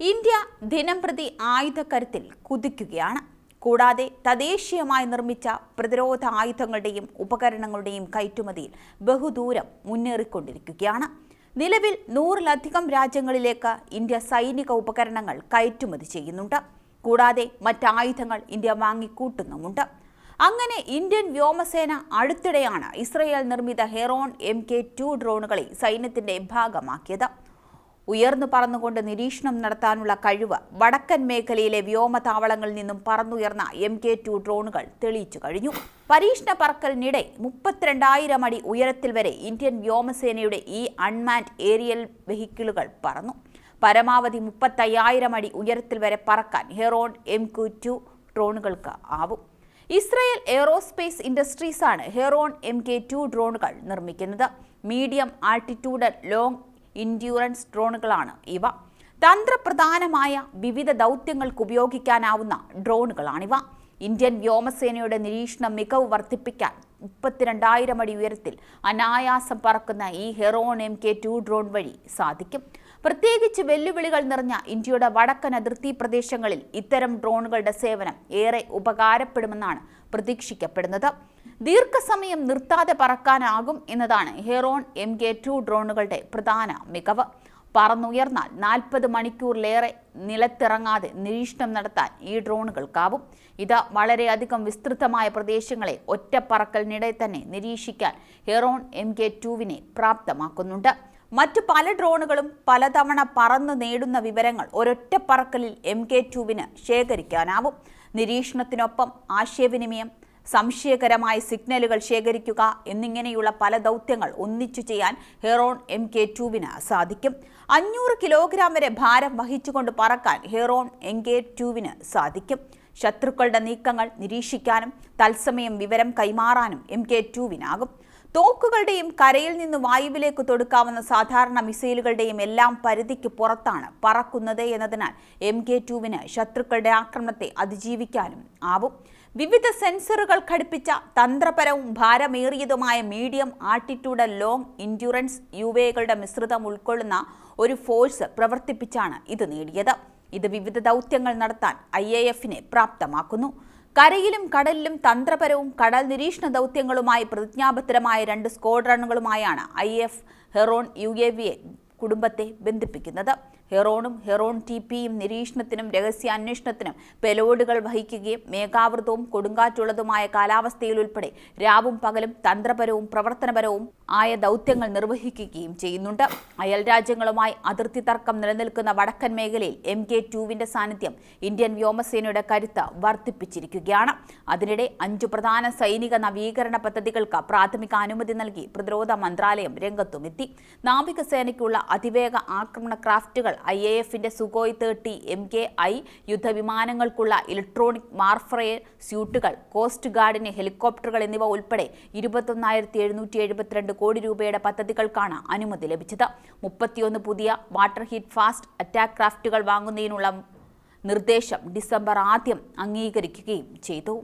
India ദിനംപ്രതി ആയുധക്കരുത്തിൽ കുതിക്കുകയാണ്. കൂടാതെ തദ്ദേശീയമായി നിർമ്മിച്ച പ്രതിരോധ ആയുധങ്ങളുടെയും ഉപകരണങ്ങളുടെയും കയറ്റുമതിയിൽ ബഹുദൂരം മുന്നേറിക്കൊണ്ടിരിക്കുകയാണ്. നിലവിൽ നൂറിലധികം രാജ്യങ്ങളിലേക്ക് ഇന്ത്യ സൈനിക ഉപകരണങ്ങൾ കയറ്റുമതി ചെയ്യുന്നുണ്ട്. കൂടാതെ മറ്റ് ആയുധങ്ങൾ ഇന്ത്യ വാങ്ങിക്കൂട്ടുന്നുമുണ്ട്. അങ്ങനെ ഇന്ത്യൻ വ്യോമസേന അടുത്തിടെയാണ് ഇസ്രയേൽ നിർമ്മിത ഹെറോൺ എം കെ ടു ഡ്രോണുകളെ സൈന്യത്തിന്റെ ഭാഗമാക്കിയത്. ഉയർന്നു പറന്നുകൊണ്ട് നിരീക്ഷണം നടത്താനുള്ള കഴിവ് വടക്കൻ മേഖലയിലെ വ്യോമതാവളങ്ങളിൽ നിന്നും പറന്നുയർന്ന എം കെ ടു ഡ്രോണുകൾ തെളിയിച്ചു കഴിഞ്ഞു. പരീക്ഷണ പറക്കലിനിടെ മുപ്പത്തിരണ്ടായിരം അടി ഉയരത്തിൽ വരെ ഇന്ത്യൻ വ്യോമസേനയുടെ ഈ അൺമാൻഡ് ഏരിയൽ വെഹിക്കിളുകൾ പറന്നു. പരമാവധി മുപ്പത്തയ്യായിരം അടി ഉയരത്തിൽ വരെ പറക്കാൻ ഹെറോൺ എം ക്യു ടു ഡ്രോണുകൾക്ക് ആവും. ഇസ്രയേൽ എയറോസ്പേസ് ഇൻഡസ്ട്രീസാണ് ഹെറോൺ എം കെ ടു ഡ്രോണുകൾ നിർമ്മിക്കുന്നത്. മീഡിയം ആൾട്ടിറ്റ്യൂഡ് ലോങ് ഇൻഡ്യൂറൻസ് ഡ്രോണുകളാണ് ഇവ. തന്ത്രപ്രധാനമായ വിവിധ ദൗത്യങ്ങൾക്ക് ഉപയോഗിക്കാനാവുന്ന ഡ്രോണുകളാണിവ. ഇന്ത്യൻ വ്യോമസേനയുടെ നിരീക്ഷണ മികവ് വർദ്ധിപ്പിക്കാൻ മുപ്പത്തിരണ്ടായിരം അടി ഉയരത്തിൽ അനായാസം പറക്കുന്ന ഈ Heron M K two drone വഴി സാധിക്കും. പ്രത്യേകിച്ച് വെല്ലുവിളികൾ നിറഞ്ഞ ഇന്ത്യയുടെ വടക്കൻ അതിർത്തി പ്രദേശങ്ങളിൽ ഇത്തരം ഡ്രോണുകളുടെ സേവനം ഏറെ ഉപകാരപ്പെടുമെന്നാണ് പ്രതീക്ഷിക്കപ്പെടുന്നത്. ദീർഘസമയം നിർത്താതെ പറക്കാനാകും എന്നതാണ് ഹെറോൺ എം കെ ടു ഡ്രോണുകളുടെ പ്രധാന മികവ്. പറന്നുയർന്നാൽ നാൽപ്പത് മണിക്കൂറിലേറെ നിലത്തിറങ്ങാതെ നിരീക്ഷണം നടത്താൻ ഈ ഡ്രോണുകൾക്കാവും. ഇത് വളരെയധികം വിസ്തൃതമായ പ്രദേശങ്ങളെ ഒറ്റപ്പറക്കലിനിടെ തന്നെ നിരീക്ഷിക്കാൻ ഹെറോൺ എം കെ ടുവിനെ പ്രാപ്തമാക്കുന്നുണ്ട്. മറ്റു പല ഡ്രോണുകളും പലതവണ പറന്ന് നേടുന്ന വിവരങ്ങൾ ഒരൊറ്റ പറക്കലിൽ എം കെ ടുവിന് ശേഖരിക്കാനാവും. നിരീക്ഷണത്തിനൊപ്പം ആശയവിനിമയം സംശയകരമായ സിഗ്നലുകൾ ശേഖരിക്കുക എന്നിങ്ങനെയുള്ള പല ദൗത്യങ്ങൾ ഒന്നിച്ചു ചെയ്യാൻ ഹെറോൺ എം കെ ടുവിന് സാധിക്കും. അഞ്ഞൂറ് കിലോഗ്രാം വരെ ഭാരം വഹിച്ചുകൊണ്ട് പറക്കാൻ ഹെറോൺ എം കെ ടുവിന് സാധിക്കും. ശത്രുക്കളുടെ നീക്കങ്ങൾ നിരീക്ഷിക്കാനും തത്സമയം വിവരം കൈമാറാനും എം കെ ടുവിനാകും. തോക്കുകളുടെയും കരയിൽ നിന്ന് വായുവിലേക്ക് തൊടുക്കാവുന്ന സാധാരണ മിസൈലുകളുടെയും എല്ലാം പരിധിക്ക് പുറത്താണ് പറക്കുന്നത് എന്നതിനാൽ എം കെ ടുവിന് ശത്രുക്കളുടെ ആക്രമണത്തെ അതിജീവിക്കാനും ആവും. വിവിധ സെൻസറുകൾ ഘടിപ്പിച്ച തന്ത്രപരവും ഭാരമേറിയതുമായ മീഡിയം ആൾട്ടിറ്റ്യൂഡ് ലോങ് ഇൻഡ്യൂറൻസ് യുവേകളുടെ മിശ്രിതം ഉൾക്കൊള്ളുന്ന ഒരു ഫോഴ്സ് പ്രവർത്തിപ്പിച്ചാണ് ഇത് നേടിയത്. ഇത് വിവിധ ദൗത്യങ്ങൾ നടത്താൻ ഐ പ്രാപ്തമാക്കുന്നു. കരയിലും കടലിലും തന്ത്രപരവും കടൽ നിരീക്ഷണ ദൗത്യങ്ങളുമായി പ്രതിജ്ഞാബദ്ധരമായ രണ്ട് സ്ക്വാഡ്രണുകളുമായാണ് I F Heron U A കുടുംബത്തെ ബന്ധിപ്പിക്കുന്നത്. ഹെറോണും ഹെറോൺ ടി പിയും നിരീക്ഷണത്തിനും രഹസ്യാന്വേഷണത്തിനും പെലോഡുകൾ വഹിക്കുകയും മേഘാവൃതവും കൊടുങ്കാറ്റുള്ളതുമായ കാലാവസ്ഥയിൽ ഉൾപ്പെടെ രാവും പകലും തന്ത്രപരവും പ്രവർത്തനപരവും ആയ ദൗത്യങ്ങൾ നിർവഹിക്കുകയും ചെയ്യുന്നുണ്ട്. അയൽ രാജ്യങ്ങളുമായി അതിർത്തി തർക്കം നിലനിൽക്കുന്ന വടക്കൻ മേഖലയിൽ എം കെ ടുവിന്റെ സാന്നിധ്യം ഇന്ത്യൻ വ്യോമസേനയുടെ കരുത്ത് വർദ്ധിപ്പിച്ചിരിക്കുകയാണ്. അതിനിടെ അഞ്ചു പ്രധാന സൈനിക നവീകരണ പദ്ധതികൾക്ക് പ്രാഥമിക അനുമതി നൽകി പ്രതിരോധ മന്ത്രാലയം രംഗത്തുമെത്തി നാവികസേനയ്ക്കുള്ള അതിവേഗ ആക്രമണ ക്രാഫ്റ്റുകൾ ഐ എ എഫിന്റെ Sukhoi thirty M K I യുദ്ധവിമാനങ്ങൾക്കുള്ള electronic മാർഫ്രയർ സ്യൂട്ടുകൾ coast ഗാർഡിന് ഹെലികോപ്റ്ററുകൾ എന്നിവ ഉൾപ്പെടെ ഇരുപത്തൊന്നായിരത്തി എഴുന്നൂറ്റി എഴുപത്തിരണ്ട് കോടി രൂപയുടെ പദ്ധതികൾക്കാണ് അനുമതി ലഭിച്ചത്. മുപ്പത്തിയൊന്ന് പുതിയ വാട്ടർ ഹീറ്റ് ഫാസ്റ്റ് അറ്റാക്ക് ക്രാഫ്റ്റുകൾ വാങ്ങുന്നതിനുള്ള നിർദ്ദേശം ഡിസംബർ ആദ്യം അംഗീകരിക്കുകയും ചെയ്തു.